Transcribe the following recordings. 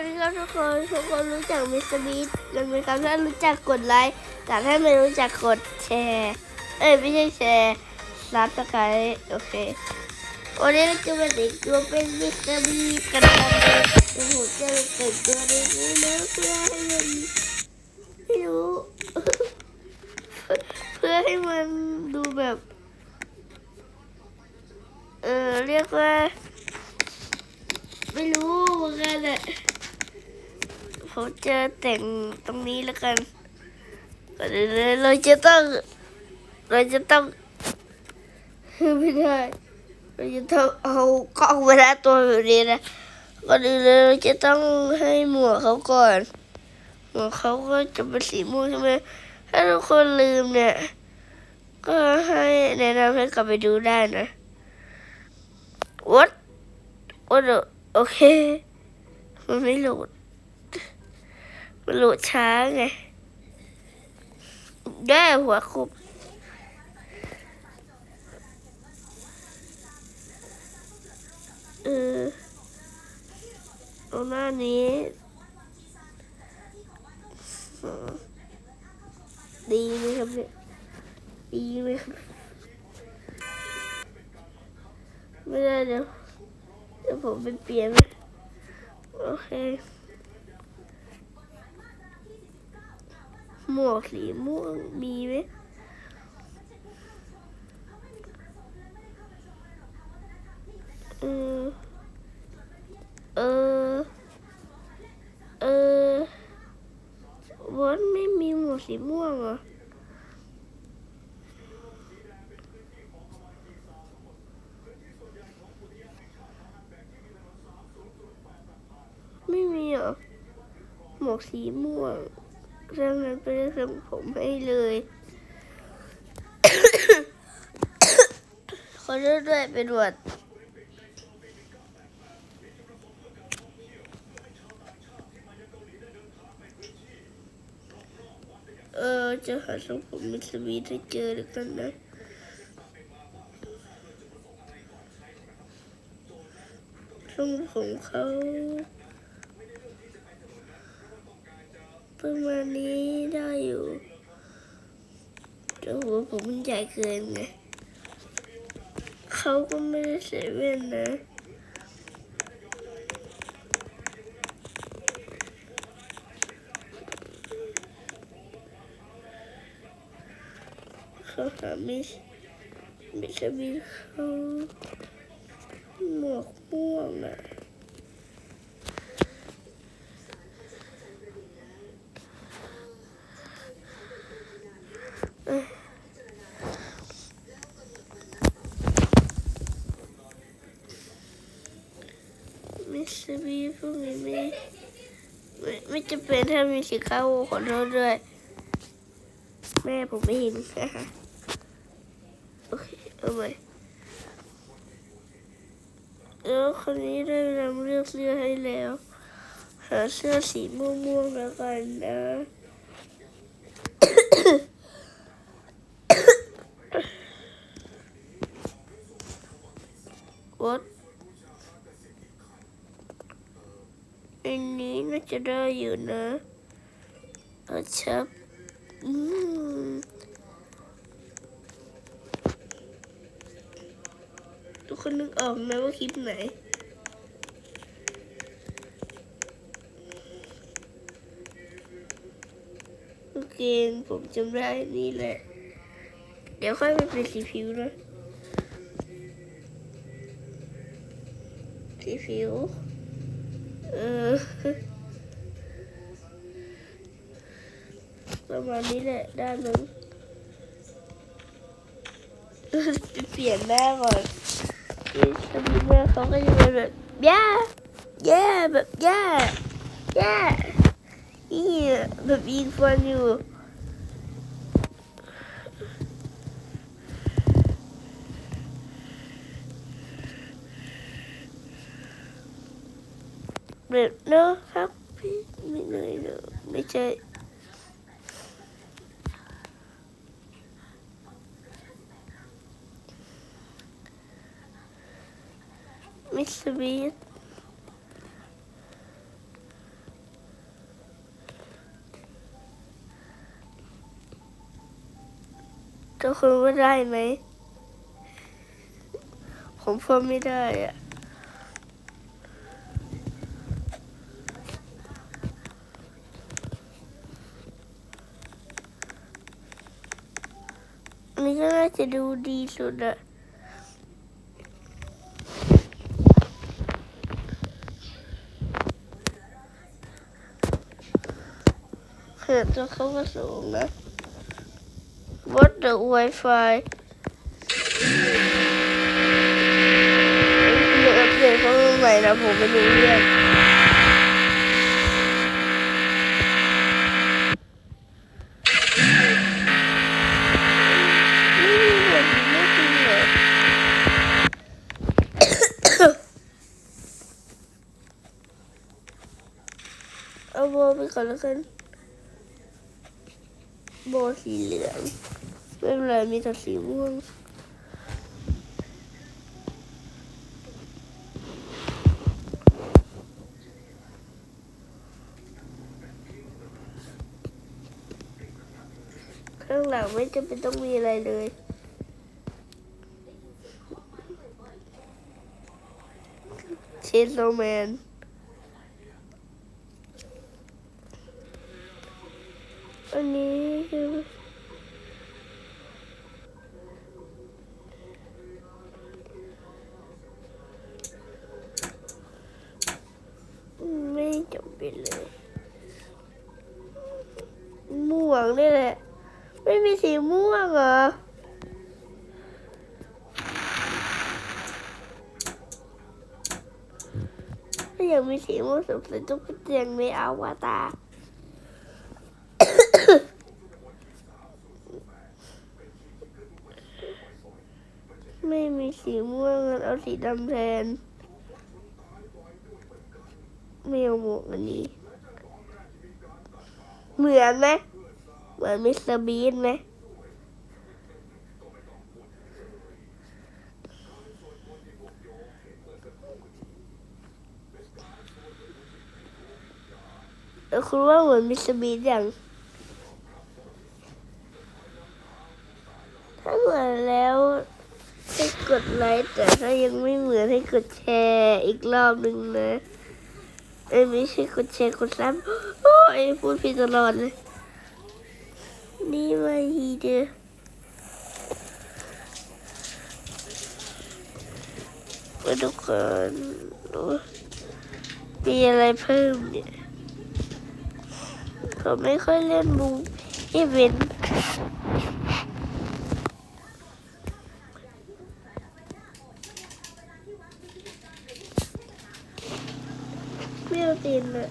วัสดีครับทุกคนทุกคนรู้จักมิสเตอร์บีทกันไหมครับถ้ารู้จักกดไลค์แต่ถ้าไม่รู้จักกดแชร์เอ้ยไม่ใช่แชร์ซับสไครต์โอเควันนี้เราจะมาแต่งตัวเป็นมิสเตอร์บีทกันนะครับผมจะแต่งตัวในนี้นะเพื่อให้มันไม่รู้เพื่อให้มันดูแบบ เออเรียกว่าไม่รู้เหมือนกันอะ ผมจะแต่งตรงนี้แล้วกันเราจะต้องเราจะต้องไม่ได้เราจะต้องเอากล้องมาหน้าตัวแบบนี้นะก่อนอื่นเลยเราจะต้องให้หมวกเขาก่อนหมวกเขาก็จะเป็นสีม่วงใช่ไหมถ้าทุกคนลืมเนี่ย ก็ให้แนะนำให้กลับไปดูได้นะ what what โอเค มันไม่โหลด มันโหลดช้าไงได้หัวคุบเออเอาหน้านี้ดีไหมครับเนี่ยดีไหมครับไม่ได้เดี๋ยวเดี๋ยวผมไปเปลี่ยนนะโอเค หมวกสีม่วงมีไหมเออ เออ เออวันไม่มีหมวกสีม่วงเหรอไม่มีเหรอหมวกสีม่วง เรื่องนั้นไปเรื่องทรงผมให้เลยขอโทษด้วยเป็นวัดเออจะหาทรงผมมิสวีให้เจอแล้วกันนะทรงผมเขา ประมาณนี้ได้อยู่แต่หัวผมมันใหญ่เกินไงเขาก็ไม่ได้ใส่แว่นนะเขาหาไม่ไม่ใช่มีเขาหมวกม่วงอะ มิสบีพวกนี้ไม่ไม่ไม่จะเป็นถ้า มีสีขาขอโทษด้วย แม่ผมไม่เห็นโอเคเอาไปแล้วคนนี้ได้เวลาเลือกเสื้อให้แล้วหาเสื้อสีม่วงๆแล้วกันนะวัดอันนี้น่าจะได้อยู่นะ อาชับอืมทุกคนนึกออกไหมว่าคลิปไหนโอเคผมจำได้นี่แหละ เดี๋ยวค่อยไปเป็นสีผิวนะสีผิว เออ ประมาณนี้แหละด้านนึงเปลี่ยนหน้าก่อนที่ทำหน้าเขาก็จะเป็นแบบย่าย่าแบบย่าย่านี่แบบยิงฟันอยู่แบบเนอะครับพี่ไม่เหนื่อยเนอะไม่ใช่ สวิตจะคุณว่าได้ไหม ผมพูดไม่ได้อะนี่ก็น่าจะดูดีสุดอะ คือนตัวเขาก็สูงนะ What the Wi-Fi เดี๋ยวอัปเดตเข้ามาใหม่นะผมไม่รู้เรื่องไม่มีแบบนี้ไม่จริงเอเอาโบไปก่อนแล้วกัน โบสีเหลืองไม่เป็นไรมีแต่สีม่วงข้างหลังไม่จำเป็นต้องมีอะไรเลยเชนโซแมนนี้คือ ไม่จำเป็นเลยม่วงนี่แหละ ไม่มีสีม่วงเหรอถ้าอยากมีสีม่วงสงสัยต้องเป็นเตียงในอวตาร ไม่มี สีม่วงงั้นเอาสีดำแทนไม่เอาหมวกอันนี้ เหมือนไหมเหมือนมิสเตอร์บีนไหมคุณว่าเหมือนมิสเตอร์บีนยังถ้าเหมือนแล้วให้กดไลค์แต่ ถ้ายังไม่เหมือนให้กดแชร์อีกรอบหนึ่งนะเอ้ยไม่ใช่กดแชร์กดซับโอ้ยพูดผิดตลอดเลยนี่มาฮีเดอมาดูก่อนมีอะไรเพิ่มเนี่ยผมไม่ค่อยเล่นมูอีเวนต์ไม่เอาตีนเลย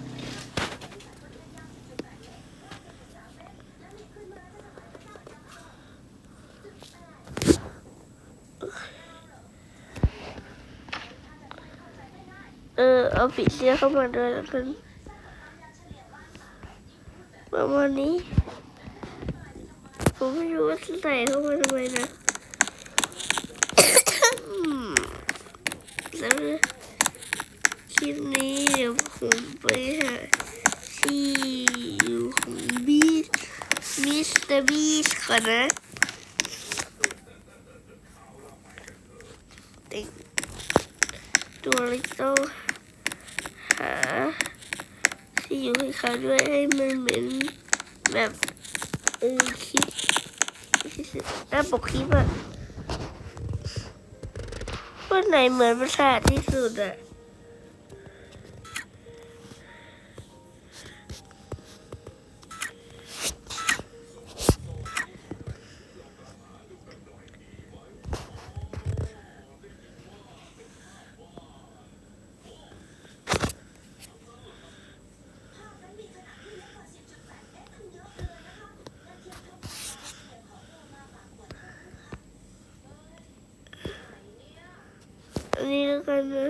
เออเอาผีเสื้อเข้ามาด้วยแล้วกันประมาณนี้ ผมไม่รู้ว่าจะใส่เข้ามาทำไมนะแล้วคลิปนี้เดี๋ยวผมไปหาที่อยู่ของบีมิสเตอร์บีสก่อนนะติ๊ง ตัวเล็กต้องหาที่อยู่ให้เขาด้วยให้มันเหมือนแบบเออคลิปหน้าปกคลิปอะว่าไหนเหมือนประสาทที่สุดอะ กันนะ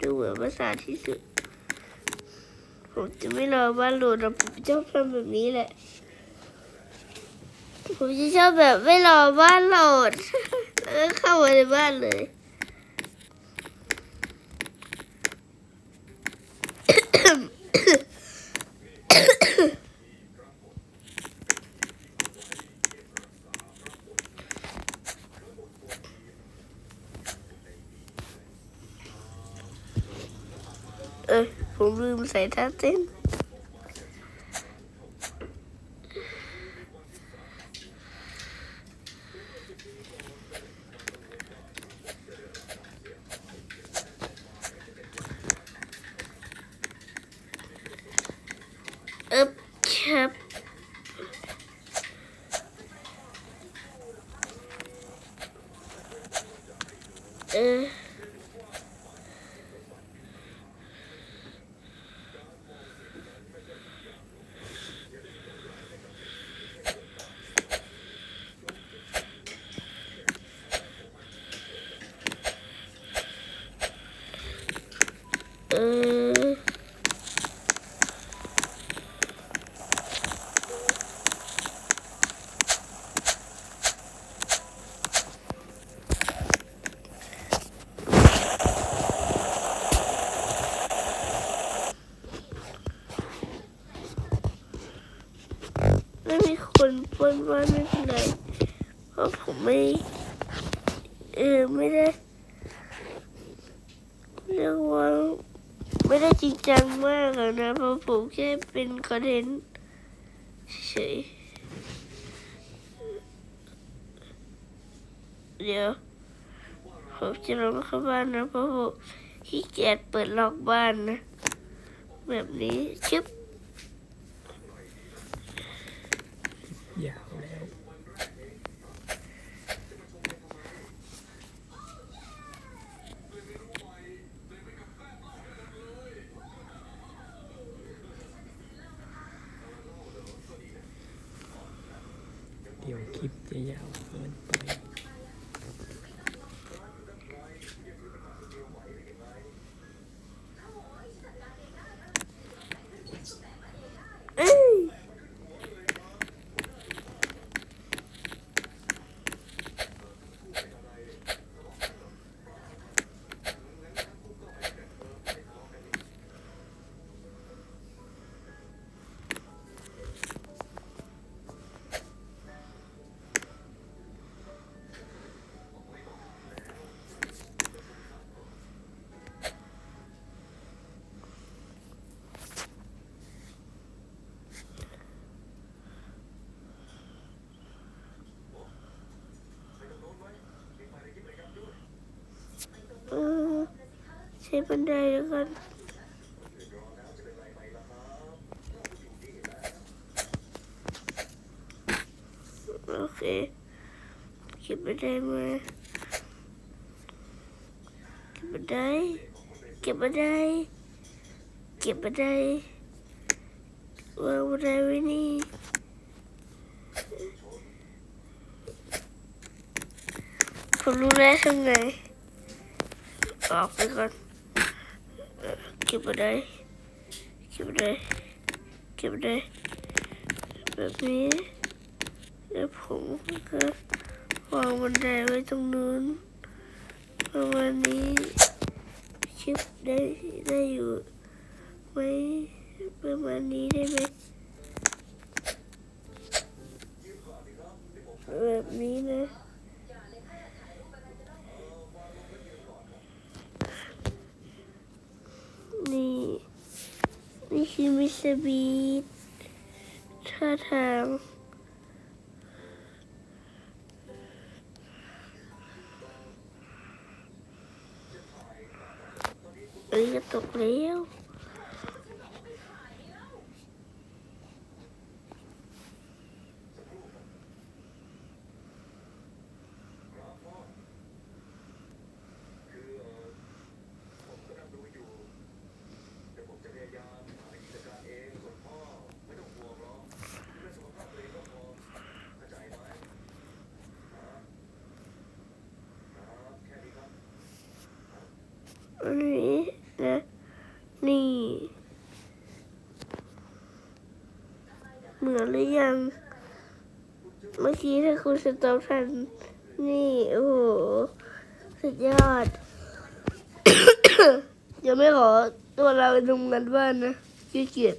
ดูเหมือนภาษาที่สุด ผมจะไม่รอบ้านโหลดหรอกผมชอบทำแบบนี้แหละ ผมจะชอบแบบไม่รอบ้านโหลดแล้วเข้ามาในบ้านเลย เออ ผมลืมใส่ท่าเต้น เอ๊บครับเออเออ ไม่มีคนป้นบ้านไม่เป็นไรเพราะผมไม่ เออไม่ได้เรียกว่าไม่ได้จริงจังมากอะนะเพราะผมแค่เป็นคอนเทนต์เฉยเดี๋ยวผมจะลองเข้าบ้านนะเพราะผมขี้เกียจเปิดล็อกบ้านนะ แบบนี้ชึบ ย ใช้บันไดแล้วกันโอเคเก็บบันไดมาเก็บบันไดเก็บบันไดเก็บบันไดวางบันไดไว้นี่ผมรู้แล้วทำไงออกไปก่อน ก็บบันไดเก็บบันไดเก็บบันไดแบบนี้แล้วผมก็วางบันไดไว้ตรงนู้นประมาณนี้ชิปได้ได้อยู่ไหมประมาณนี้ได้ไหมแบบนี้นะนี่ นี่คือ มิสบีท่าทางเอ้ยจะตกแล้ว นี้นะนี่ เหมือนหรือยัง เมื่อกี้ถ้าคุณสต็อปทัน นี่ โอ้โห สุดยอด ยังไม่ขอตัวเราไปทำงานบ้านนะขี้เกียจ